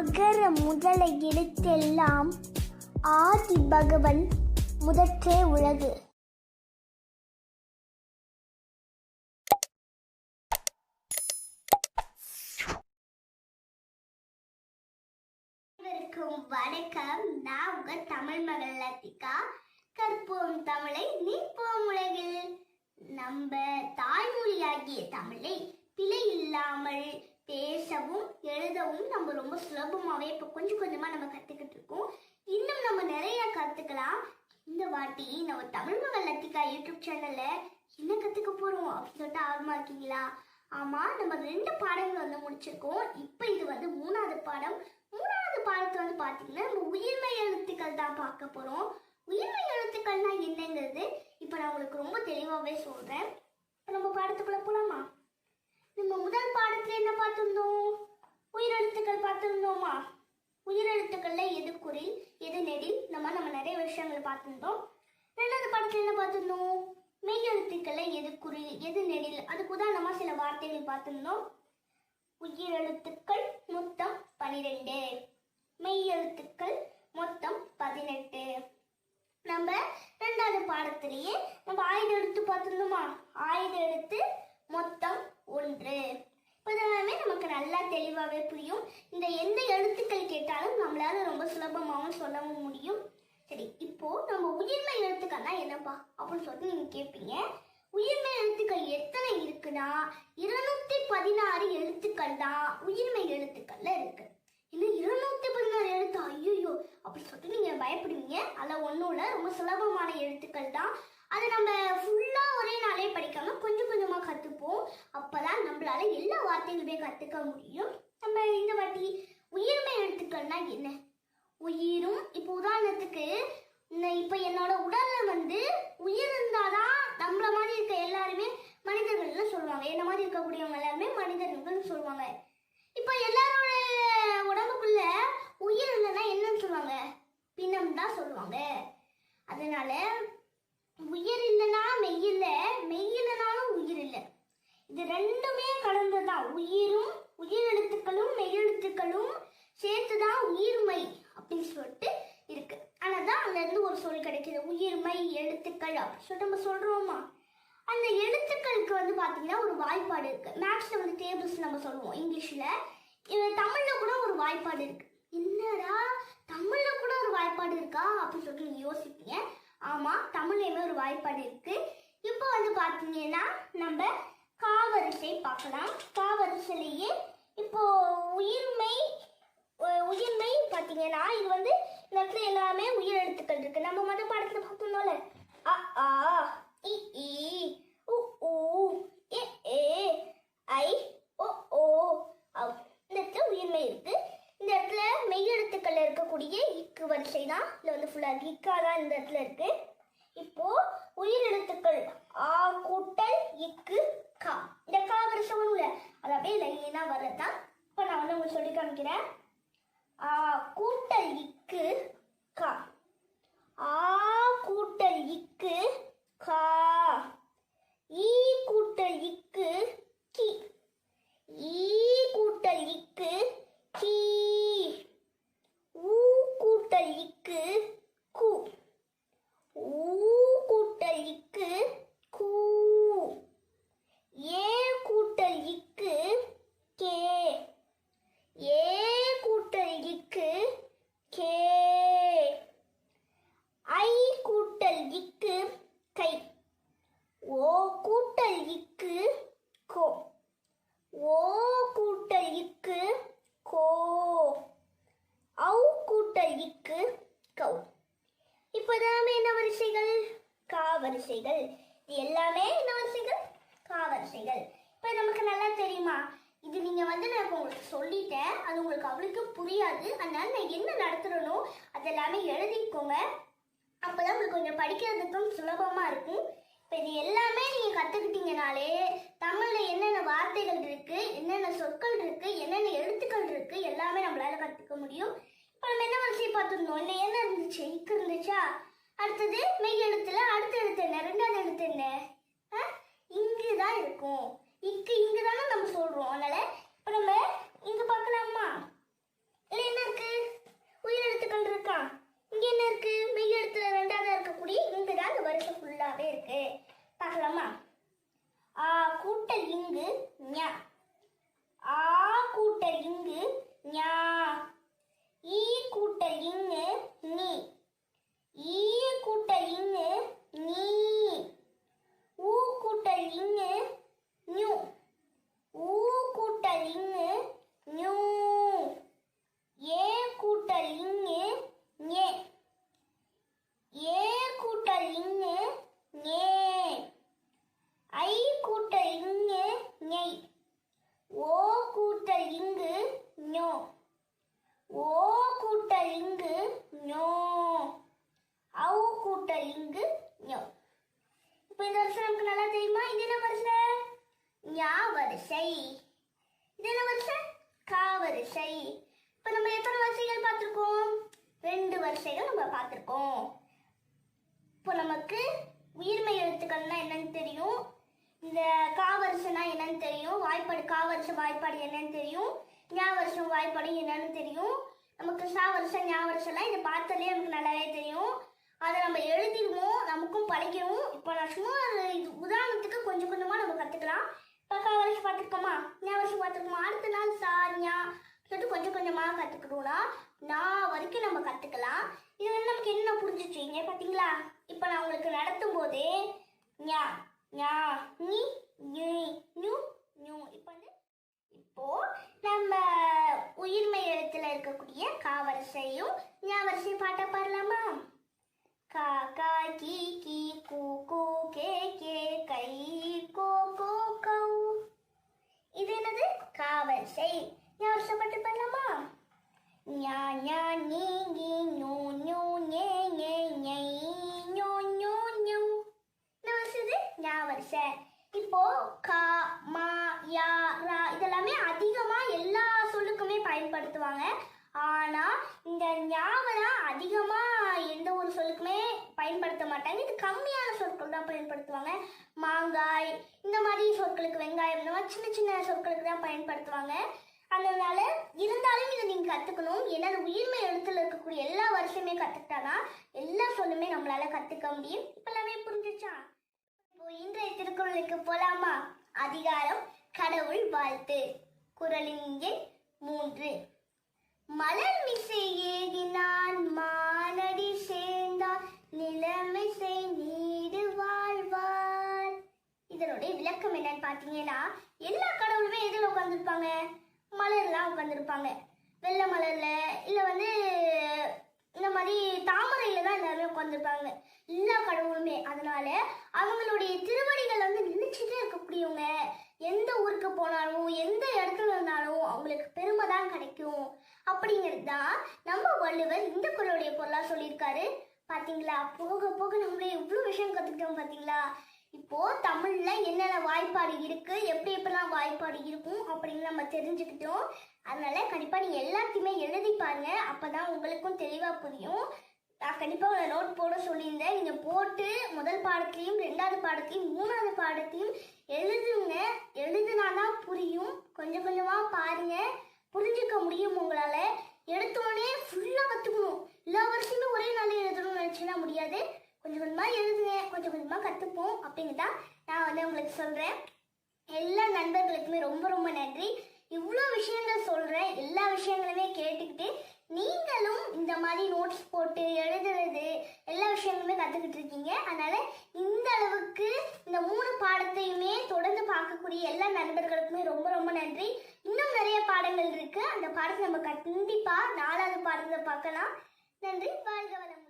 அகர முதல எழுத்தெல்லாம் ஆதி பகவன் முதற்றே உலகு. வணக்கம். நான் உங்க தமிழ் மகள் லத்திகா. கற்போம் தமிழை நீப்போம் உலகில். நம்ம தாய்மொழியாகிய தமிழை பிழை இல்லாமல் பேசவும் எழுதவும் நம்ம ரொம்ப சுலபமாகவே இப்போ கொஞ்சம் கொஞ்சமாக நம்ம கற்றுக்கிட்டு இருக்கோம். இன்னும் நம்ம நிறைய கற்றுக்கலாம் இந்த வாட்டி நம்ம தமிழ் மகள் லத்திகா யூடியூப் சேனலில் என்ன கற்றுக்க போகிறோம் அப்படின்னு சொல்லிட்டு ஆர்வமாக இருக்கீங்களா? ஆமாம் நம்ம ரெண்டு பாடங்கள் வந்து முடிச்சிருக்கோம். இப்போ இது வந்து மூணாவது பாடம். மூணாவது பாடத்தை வந்து பார்த்தீங்கன்னா நம்ம உயிர்மை எழுத்துக்கள் தான் பார்க்க போகிறோம் உயிர்மை எழுத்துக்கள்னா என்னங்கிறது இப்போ நான் உங்களுக்கு ரொம்ப தெளிவாகவே சொல்கிறேன் இப்போ நம்ம பாடத்துக்குள்ளே போகலாமா நம்ம முதல் பாடத்துல என்ன பார்த்திருந்தோம்? உயிரெழுத்துக்கள் பார்த்திருந்தோமா? உயிரெழுத்துக்கள்ல எது குரில் எது நெடில்? இந்த மாதிரி நம்ம நிறைய விஷயங்கள் பார்த்திருந்தோம். ரெண்டாவது பாடத்துல என்ன பார்த்திருந்தோம்? மெய்யெழுத்துக்கள்ல எது குரில் எது நெடில்? அதுக்கு உதாரணமா சில வார்த்தைகள் பார்த்திருந்தோம். உயிரெழுத்துக்கள் மொத்தம் பனிரெண்டு. மெய்யெழுத்துக்கள் மொத்தம் பதினெட்டு. நம்ம ரெண்டாவது பாடத்திலேயே நம்ம ஆயுத எழுத்து பார்த்திருந்தோமா? ஆயுத எழுத்து மொத்தம் ஒன்று. இப்போ நமக்கு நல்லா தெளிவாகவே புரியும். இந்த எந்த எழுத்துக்கள் கேட்டாலும் நம்மளால ரொம்ப சுலபமாகவும் சொல்லவும் முடியும். சரி இப்போ நம்ம உயிர்மை எழுத்துக்கள்னா என்னப்பா அப்படின்னு சொல்லிட்டு நீங்க கேட்பீங்க உயிர்மை எழுத்துக்கள் எத்தனை இருக்குன்னா இருநூத்தி பதினாறு எழுத்துக்கள் தான் உயிர்மை எழுத்துக்கள்ல இருக்கு. இன்னும் இருநூத்தி பதினாறு எழுத்து? ஐயோ அப்படின்னு சொல்லிட்டு நீங்க பயப்படுவீங்க. அதில் ஒன்றும் இல்லை ரொம்ப சுலபமான எழுத்துக்கள் தான் அதை நம்ம ஃபுல்லாக ஒரே நாளே படிக்காம கொஞ்சம் கொஞ்சமாக கற்றுப்போம் அப்போ தான் நம்மளால எல்லா வார்த்தைகளுமே கற்றுக்க முடியும். நம்ம இந்த வாட்டி உயிர்மை எழுத்துக்கள்னா என்ன? உயிரும் இப்போ உதாரணத்துக்கு இந்த- இப்போ என்னோட உடல்ல வந்து உயிர் இருந்தாதான் நம்மள மாதிரி இருக்க எல்லாருமே மனிதர்கள்னு சொல்லுவாங்க என்ன மாதிரி இருக்கக்கூடியவங்க எல்லாருமே மனிதர்கள்னு சொல்லுவாங்க இப்போ எல்லாரோட உடம்புக்குள்ள உயிர் இல்லைன்னா என்னன்னு சொல்லுவாங்க பிணம் தான் சொல்லுவாங்க அதனால உயிர் இல்லைன்னா மெய் இல்லை மெய் இல்லைனாலும் உயிர் இல்லை இது ரெண்டுமே கலந்துதான் உயிரும் உயிர் எழுத்துக்களும் மெய் எழுத்துக்களும் சேர்த்துதான் உயிர்மை அப்படின்னு சொல்லிட்டு இருக்கு ஆனால் தான் அதுலேருந்து ஒரு சொல் கிடைக்குது உயிர்மை எழுத்துக்கள் சொல்லிட்டு நம்ம சொல்கிறோமா அந்த எழுத்துக்களுக்கு வந்து பார்த்தீங்கன்னா ஒரு வாய்ப்பாடு இருக்கு. மேக்ஸில் வந்து டேபிள்ஸ் நம்ம சொல்லுவோம். இங்கிலீஷில் தமிழில் கூட ஒரு வாய்ப்பாடு இருக்கு. என்னடா தமிழில் கூட ஒரு வாய்ப்பாடு இருக்கா? அப்படின்னு சொல்லிட்டு நீங்கள் யோசிப்பீங்க. ஆமாம் தமிழ்லையுமே ஒரு வாய்ப்பாடு இருக்கு. இப்போ வந்து பார்த்தீங்கன்னா நம்ம காவரிசை பார்க்கலாம். காவரிசையிலேயே இப்போ உயிர்மை உயிர்மை பார்த்தீங்கன்னா இது வந்து இந்த இடத்துல எல்லாமே உயிர் எழுத்துக்கள் இருக்கு. நம்ம மத பாடத்தில் பார்த்தோம்ல அ ஆ இ ஈ உ ஊ எ ஏ ஐ ஓ ஓ அவ் இந்த இடத்துல உயிர்மை இருக்கு இந்த இடத்துல மெய் எழுத்துக்கள் இருக்கக்கூடிய இக்கு வரிசை தான். இதில் வந்து ஃபுல்லாக இக்கா தான் இந்த இடத்துல இருக்கு. இப்போ உயிர் எழுத்துக்கள் ஆ கூட்டல் இக்கு கா. இந்த கா வரிசை வரும்ல அது அப்படியே லைனா வர்றதுதான் இப்போ நான் வந்து உங்களுக்கு சொல்லி காமிக்கிறேன். ஆ கூட்டல் இக்கு கா ஆ கூட்டல் இக்கு கா ஈ கூட்டல் இக்கு கி ஈ கூட்டல் இக்கு கீ ஊ கூட்டல் இக்கு கு ஊ கூட்டல் இக்கு கூ ஏ கூட்டல் இக்கு கே ஏ கூட்டல் இக்கு கே ஐ கூட்டல் இக்கு கை ஓ கூட்டல் இக்கு கோ ஓ கூட்டல் இக்கு கோ ஔ கூட்டல் இக்கு கௌ இப்போ எல்லாமே என்ன வரிசைகள் கா வரிசைகள் இது எல்லாமே என்ன வரிசைகள் கா வரிசைகள் இப்போ நமக்கு நல்லா தெரியுமா இது நீங்க வந்து நான் இப்போ உங்களுக்கு சொல்லிட்டேன். அது உங்களுக்கு அவளுக்கு புரியாது. அதனால நான் என்ன நடத்துகிறனோ அதெல்லாமே எழுதிக்கோங்க. அப்போ தான் உங்களுக்கு கொஞ்சம் படிக்கிறதுக்கும் சுலபமாக இருக்கும். இப்போ இது எல்லாமே நீங்கள் கற்றுக்கிட்டீங்கனாலே தமிழில் என்னென்ன வார்த்தைகள் இருக்குது என்னென்ன சொற்கள் இருக்குது என்னென்ன எழுத்துக்கள் இருக்குது எல்லாமே நம்மளால கற்றுக்க முடியும். இப்போ நம்ம என்ன வரிசை பார்த்துருந்தோம்? இல்லை என்ன இருந்துச்சு? இக்கு இருந்துச்சா? அடுத்தது மெய் எழுத்துல அடுத்த எழுத்து என்ன? ரெண்டாவது எழுத்து என்ன? ஆ? இங்கு தான் இருக்கும். இக்கு இங்கு தானே நம்ம சொல்கிறோம் அதனால் நம்ம இங்கே பார்க்கலாமா இல்லை என்ன இருக்கு? உயிரெழுத்துக்கள் இருக்கா? இங்கே என்ன இருக்கு? மெய் ரெண்டாவதாக இருக்கக்கூடிய இங்கு தான் அந்த வரிசை ஃபுல்லாகவே இருக்கு. பார்க்கலாமா? ஆ கூட்டல் இங்கு ஞா. ஆ கூட்டல் இங்கு ஞா. ஈ கூட்டல் இங்கு நீ. ஈ இங்கு ஞை ஓ கூட்டல் இங்கு ஞோ. ஓ கூட்டல் இங்கு ஞோ. ஔ கூட்டல் இங்கு ஞோ. இப்போ இந்த வருஷம் நமக்கு நல்லா தெரியுமா? இது என்ன வரிசை ஞா வரிசை. இது என்ன வரிசை கா வரிசை. இப்போ நம்ம எத்தனை வரிசைகள் பார்த்துருக்கோம்? ரெண்டு வரிசைகள் நம்ம பார்த்துருக்கோம். இப்போ நமக்கு உயிர்மை எழுத்துக்கள்னா என்னன்னு தெரியும். இந்த காவரிசைனா என்னன்னு தெரியும் வாய்ப்பாடு காவரிசம் வாய்ப்பாடு என்னன்னு தெரியும் ஞாவரிசம் வாய்ப்பாடு என்னன்னு தெரியும். நமக்கு சாவரிசம் ஞாவரிசைலாம் இதை பார்த்தாலே நமக்கு நல்லாவே தெரியும். அதை நம்ம எழுதிடுவோம் நமக்கும் படிக்கணும் இப்போ நான் சும்மா இது உதாரணத்துக்கு கொஞ்சம் கொஞ்சமாக நம்ம கற்றுக்கலாம் இப்போ காவரிசை பார்த்துருக்கோமா? ஞாவரிசை பார்த்துருக்கோமா? அடுத்த நாள் சா ஞா சொல்லிட்டு கொஞ்சம் கொஞ்சமாக கற்றுக்கணும்னா நான் வரைக்கும் நம்ம கற்றுக்கலாம் இது வந்து நமக்கு என்ன புரிஞ்சிச்சுங்க பார்த்தீங்களா இப்போ நான் உங்களுக்கு நடத்தும் போதே ஞா ஞா நீ நு நு இப்போ வந்து இப்போ நம்ம உயிர்மை எழுத்துல இருக்கக்கூடிய காவரிசையும் ஞாவரிசையும் பாட்டை பாடலாமா? கா கா கி கி கூ கூ கே கே கை கோ கோ கௌ. இது என்னது? காவரிசை ஞாவரிசை பாட்டு பாடலாமா? ஞா ஞா நீ ஞா இப்போ கா மா யா ரா இதெல்லாமே அதிகமா எல்லா சொல்லுக்குமே பயன்படுத்துவாங்க. ஆனா இந்த ஞாபகம் அதிகமா எந்த ஒரு சொல்லுக்குமே பயன்படுத்த மாட்டாங்க. இது கம்மியான சொற்கள் தான் பயன்படுத்துவாங்க. மாங்காய் இந்த மாதிரி சொற்களுக்கு வெங்காயம் இந்த மாதிரி சின்ன சின்ன சொற்களுக்கு தான் பயன்படுத்துவாங்க. அதனால இருந்தாலும் இதை நீங்க கத்துக்கணும். ஏன்னா அது உயிர்மை எழுத்துல இருக்கக்கூடிய எல்லா வருஷமே கத்துக்கிட்டாதான் எல்லா சொல்லுமே நம்மளால கத்துக்க முடியும். இப்ப எல்லாமே புரிஞ்சிச்சா இன்றைய திருக்குறளுக்கு போலாமா? அதிகாரம் கடவுள் வாழ்த்து. குரலின் எண் மூன்று. மலர் மிசை ஏகினான் மானடி சேர்ந்தார் நிலமிசை நீடு வாழ்வார். இதனுடைய விளக்கம் என்னன்னு பார்த்தீங்கன்னா எல்லா கடவுளுமே எதில் உட்காந்துருப்பாங்க மலர்லாம் உட்காந்துருப்பாங்க வெள்ளை மலர்ல இல்லை வந்து இந்த மாதிரி தாமரையில தான் எல்லாருமே உட்காந்துருப்பாங்க எல்லா கடவுளுமே. அதனால அவங்களுடைய திருவடிகள் வந்து நினைச்சிட்டே இருக்கக்கூடியவங்க. எந்த ஊருக்கு போனாலும் எந்த இடத்துல இருந்தாலும் அவங்களுக்கு பெருமை தான் கிடைக்கும். அப்படிங்கிறது தான் நம்ம வள்ளுவர் இந்த குரலுடைய பொருளாக சொல்லியிருக்காரு. பார்த்தீங்களா போக போக நம்மளே எவ்வளோ விஷயம் கற்றுக்கிட்டோம் பார்த்தீங்களா இப்போ தமிழ்ல என்னென்ன வாய்ப்பாடு இருக்கு? எப்படி எப்படிலாம் வாய்ப்பாடு இருக்கும் அப்படின்னு நம்ம தெரிஞ்சுக்கிட்டோம். அதனால கண்டிப்பா நீங்க எல்லாத்தையுமே எழுதி பாருங்க. அப்பதான் உங்களுக்கும் தெளிவா புரியும். நான் கண்டிப்பாக உங்களை நோட் போட சொல்லியிருந்தேன். நீங்கள் போட்டு முதல் பாடத்தையும் ரெண்டாவது பாடத்தையும் மூணாவது பாடத்தையும் எழுதுங்க. எழுதுனாதான் புரியும். கொஞ்சம் கொஞ்சமாக பாருங்க. புரிஞ்சுக்க முடியும் உங்களால். எடுத்தோடனே ஃபுல்லாக கற்றுக்கணும் எல்லா வருஷமே ஒரே நாளில் எழுதணும்னு நினச்சினா முடியாது. கொஞ்சம் கொஞ்சமாக எழுதுங்க. கொஞ்சம் கொஞ்சமாக கற்றுப்போம் அப்படின்னு தான் நான் வந்து உங்களுக்கு சொல்கிறேன் எல்லா நண்பர்களுக்குமே ரொம்ப ரொம்ப நன்றி. இவ்வளோ விஷயங்கள் சொல்கிறேன் எல்லா விஷயங்களுமே கேட்டுக்கிட்டு நீங்களும் இந்த மாதிரி நோட்ஸ் போட்டு எழுதுறது எல்லா விஷயங்களுமே கற்றுக்கிட்டு இருக்கீங்க. அதனால இந்த அளவுக்கு இந்த மூணு பாடத்தையுமே தொடர்ந்து பார்க்கக்கூடிய எல்லா நண்பர்களுக்குமே ரொம்ப ரொம்ப நன்றி. இன்னும் நிறைய பாடங்கள் இருக்கு. அந்த பாடத்தை நம்ம கண்டிப்பாக நாலாவது பாடத்தை பார்க்கலாம். நன்றி. வாழ்க வளமுடன்.